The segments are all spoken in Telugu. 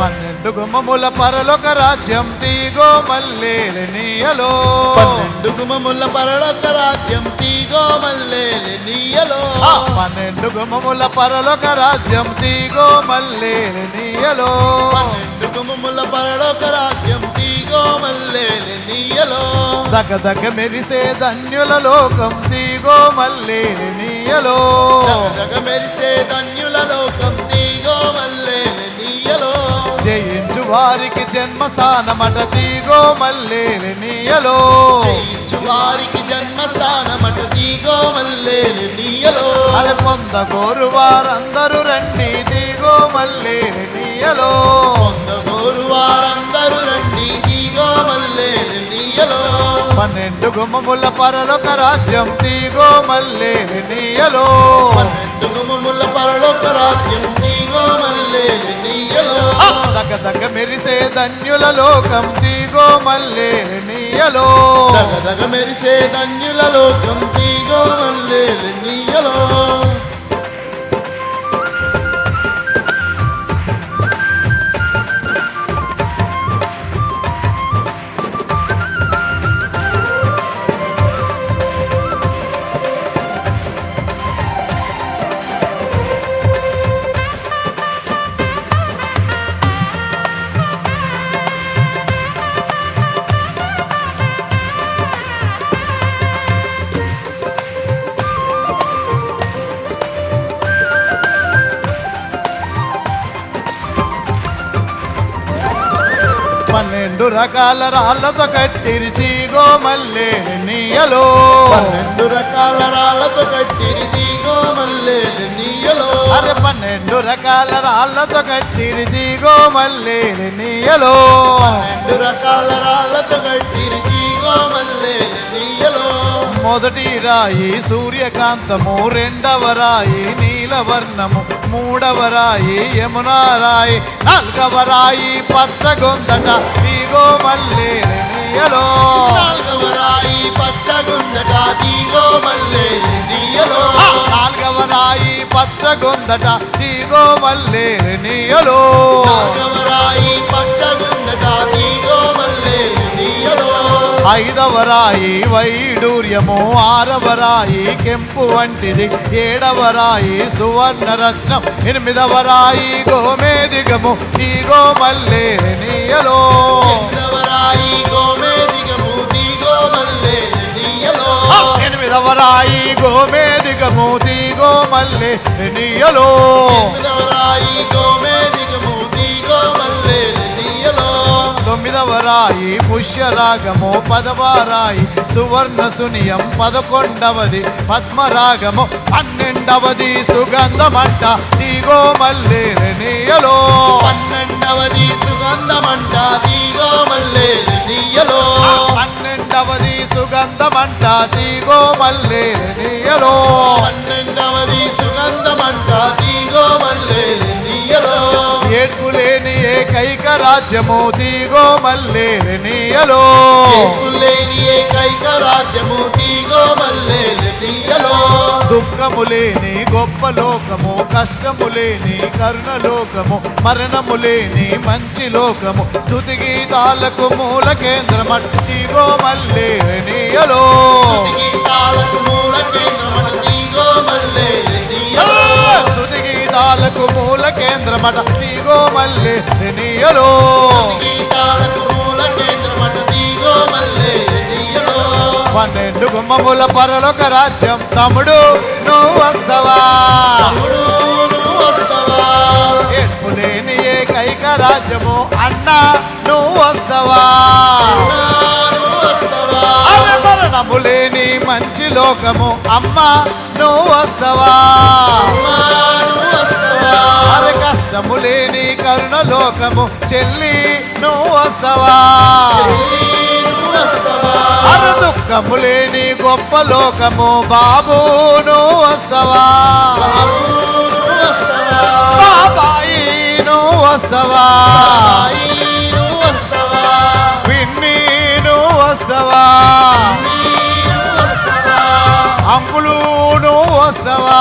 పన్నెండు గుమ్మముల పరలోక రాజ్యం తీగో మల్లేలు నీయలో. పన్నెండు గుమముల పరలోక రాజ్యం తీగో మల్లేలు నీయలో. ఆ, పన్నెండు గుమ్మముల పరలోక రాజ్యం తీగో మల్లేలు నీయలో. పన్నెండు గుమముల పరలోక రాజ్యం తీగో మల్లేలు నీయలో. దగ దగ మెరిసే ధన్యుల లోకం తీగో మల్లేలు నీయలో. జగ జగ మెరిసే ధన్యుల లోకం వారికి జన్మస్థానమట తీగో మల్లేలు నీయలో. వారికి జన్మస్థానమట తీగో మల్లేలు నీయలో. అరే పొందగోరు వారందరూ రండి తీగో మల్లేలు నీయలో. పొందగోరు వారందరూ రండి తీగో మల్లేలు నీయలో. పన్నెండు గుమ్మముల పరలోక రాజ్యం తీగో మల్లేలు నీయలో. పన్నెండు గుమముల పరలోక రాజ్యం తీగో మల్లేలు నీయలో? దగ దగ మెరిసే ధన్యుల లోకం తీగో మల్లేలు నీయలో. దగ దగ మెరిసే ధన్యుల లోకం తీగో మల్లేలు నీయలో. పన్నెండు రకాల రాళ్ళతో కట్టిరి తీగో మల్లేలు నీయలో పన్నెండు రకాల రాళ్ళతో కట్టిరి తీగో మల్లేలు నీయలో అరే పన్నెండు రకాల రాళ్ళతో కట్టిరి తీగో మల్లేలు నీయలో పన్నెండు రకాల రాళ్ళతో కట్టిరి తీగో మల్లేలు నీయలో మొదటి రాయి సూర్యకాంతము రెండవ రాయి నీలవర్ణము మూడవ రాయి యమునా రాయి నాలుగవ రాయి పచ్చగొందట తీగో మల్లేలు నీయలో. నాలుగవ రాయి పచ్చగుందట తీగో మల్లేలు నీయలో. నాలుగవ రాయి పచ్చగొందట తీగో మల్లేలు నీయలో. నాలుగవ రాయి పచ్చగుందట నీయలో ఐదవ రాయి వైడూర్యము ఆరవ రాయి కెంపు వంటిది. ఏడవ రాయి సువర్ణ రత్నం ఎనిమిదవ రాయి గోమేదిగము తీగో మల్లేలు నీయలో. ఎనిమిదవ రాయి గోమేదిగము తీగో మల్లేలు నీయలో. ఆ, ఎనిమిదవ రాయి గోమేదిగము తీగో మల్లె నీయలో. ఎనిమిదవ రాయి తొమ్మిదవ రాయి పుష్యరాగము పదవ రాయి సువర్ణ సునియం పదకొండవది పద్మరాగము పన్నెండవది సుగంధమంట తీగో మల్లేరు నీయలో. పన్నెండవది సుగంధమంట తీగో మల్లేలు నీయలో. పన్నెండవది సుగంధమంట తీగో మల్లేరు నీయలో. పన్నెండవది సుగంధమంట ఏకైక రాజ్యము తీగో మల్లేరు నీయలో. లేని ఏకైక రాజ్యము తీగో మల్లేలు నీయలో. దుఃఖము లేని గొప్ప లోకము కష్టము లేని కరుణ లోకము మరణము లేని మంచి లోకము స్థుతి గీతాలకు మూల కేంద్రమట్టిగో మల్లే నీయలో. గీతాలకు మూల కేంద్రమట తీగో మల్లేలు నీయలో స్థుతి గీతాలకు మూల కేంద్రమట తీగో మల్లే నీయలో పన్నెండు గుమ్మముల పరలోక రాజ్యం తమ్ముడు నువ్వు వస్తావా? ఏడ్పు లేని ఏకైక రాజ్యము అన్న నువ్వు వస్తావా? మరణము లేని మంచి లోకము అమ్మా, నువ్వు వస్తావా? అరే కష్టము లేని కరుణ లోకము చెల్లి నువ్వు వస్తావా? అరే దుఃఖము లేని గొప్ప లోకము బాబు నువ్వు వస్తావా? బాబాయి నువ్వు వస్తావా? పిన్ని నువ్వు వస్తావా? అంకులు నువ్వు వస్తావా?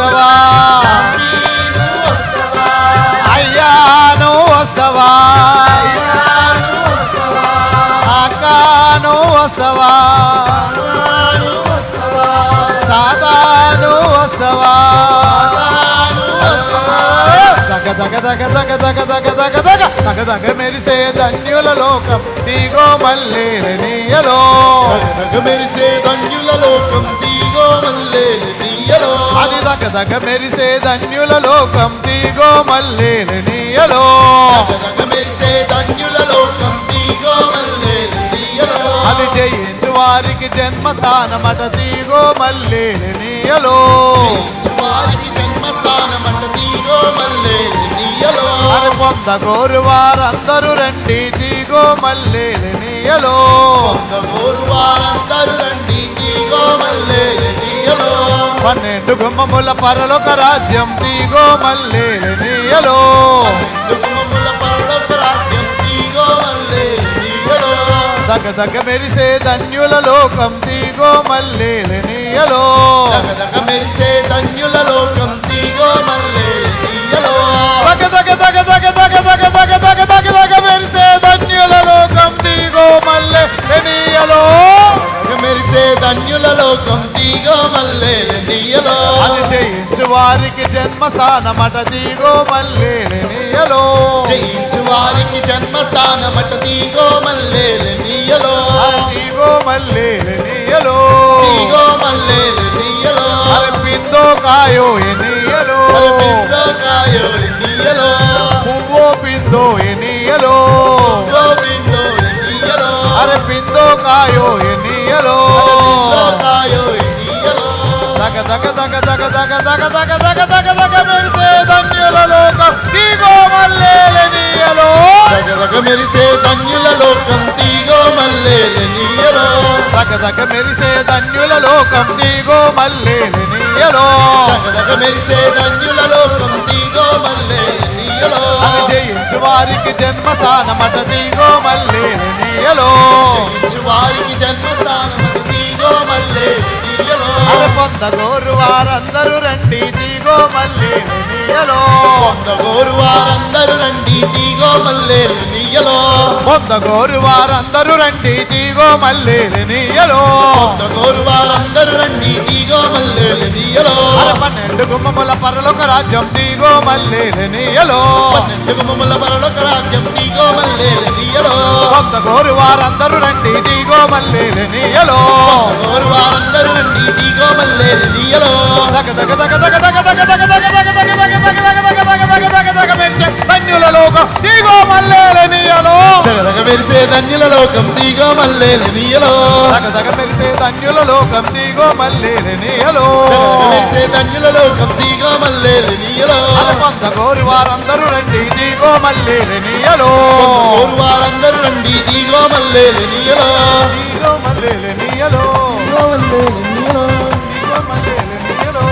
వస్తవా? అయ్యా నువ్వు వస్తవా? అక్క నువ్వు వస్తవా? తాత నువ్వు వస్తవా? దగ దగ దగ దగ దగ దగ దగ దగ దగ దగ మెరిసే ధన్యుల లోకం. దిగో మల్లేరనీయలో జగ మెరిసే ధన్యుల లోకం తీగో మల్లేనియలో జగ మెరిసే ధన్యుల లోకం తీగో మల్లేనియలో అది చేయించు వారికి జన్మస్థానమట తీగో మల్లేనియలో వారికి జన్మస్థానమట తీగో మల్లేనియలో అరే పొంద గోరు వారందరూ రండి తీగో మల్లేనియలో పొంద గోరు వారందరూ రండి తీగో మల్లేనియలో పన్నెండు గుమ్మముల పరలోక రాజ్యం తీగో మల్లేలో దగ్గ దగ్గ మెరిసే ధన్యుల లోకం తీగో మల్లేలో దగ దగ జయించు వారికి జన్మస్థానమట తీగో మల్లేలనియలో జయించు వారికి జన్మస్థానమట తీగో మల్లేలనియలో తీగో మల్లేలనియలో తీగో మల్లేలనియలో అర్పిందో కాయో ఎనియలో అర్పిందో కాయో ఎనియలో దగ దగ దగ దగ దగ దగ దగ మెరిసే ధన్యుల లోకం తీగో మల్లేలనీయలో దగ దగ మెరిసే ధన్యుల లోకం తీగో మల్లేలనీయలో దగ దగ మెరిసే ధన్యుల లోకం తీగో మల్లేలనీయలో దగ దగ మెరిసే ధన్యుల లోకం తీగో మల్లేలనీయలో జయించు వారికి జన్మస్థానం అట తీగో మల్లేలనీయలో జయించు వారికి జన్మస్థానం తీగో మల్లేలనీయలో అరే పొంద గోరు వారందరూ రండి దిగో మల్లే నీయలో. పొంద గోరు వారందరూ రండి దిగో మల్లే నీయలో. పొంద గోరు వారందరూ రండి దిగో మల్లే నీయలో. గోరు వారందరూ రండి దిగో మల్లే నీయలో. పన్నెండు గుమ్మముల పరలోక రాజ్యం దిగో మల్లే నీయలో. పన్నెండు గుమ్మముల పరలోక రాజ్యం దిగో మల్లే పొందగోరు వారందరూ రండి దిగో మల్లేలనీయలో పొందగోరు వారందరూ రండి దగ దగ దగ దగ దగ దగ దగ దగ దగ దగ ధన్యుల లోకం దిగో మల్లేలనియలో సగ మెరిసే ధన్యుల లోకం దిగో మల్లేలనియలో సగ సగ మెరిసే ధన్యుల లోకం దిగో మల్లేలనియలో మెరిసే ధన్యుల లోకం దిగో మల్లేలనియలో కొంత గోరు వారందరూ రండి దిగో మల్లేలనియలో గోరు వారందరూ రండి దిగో మల్లేలనియలో దిగో మల్లేలనియలో దిగో మల్లేలనియలో దిగో మల్లేలనియలో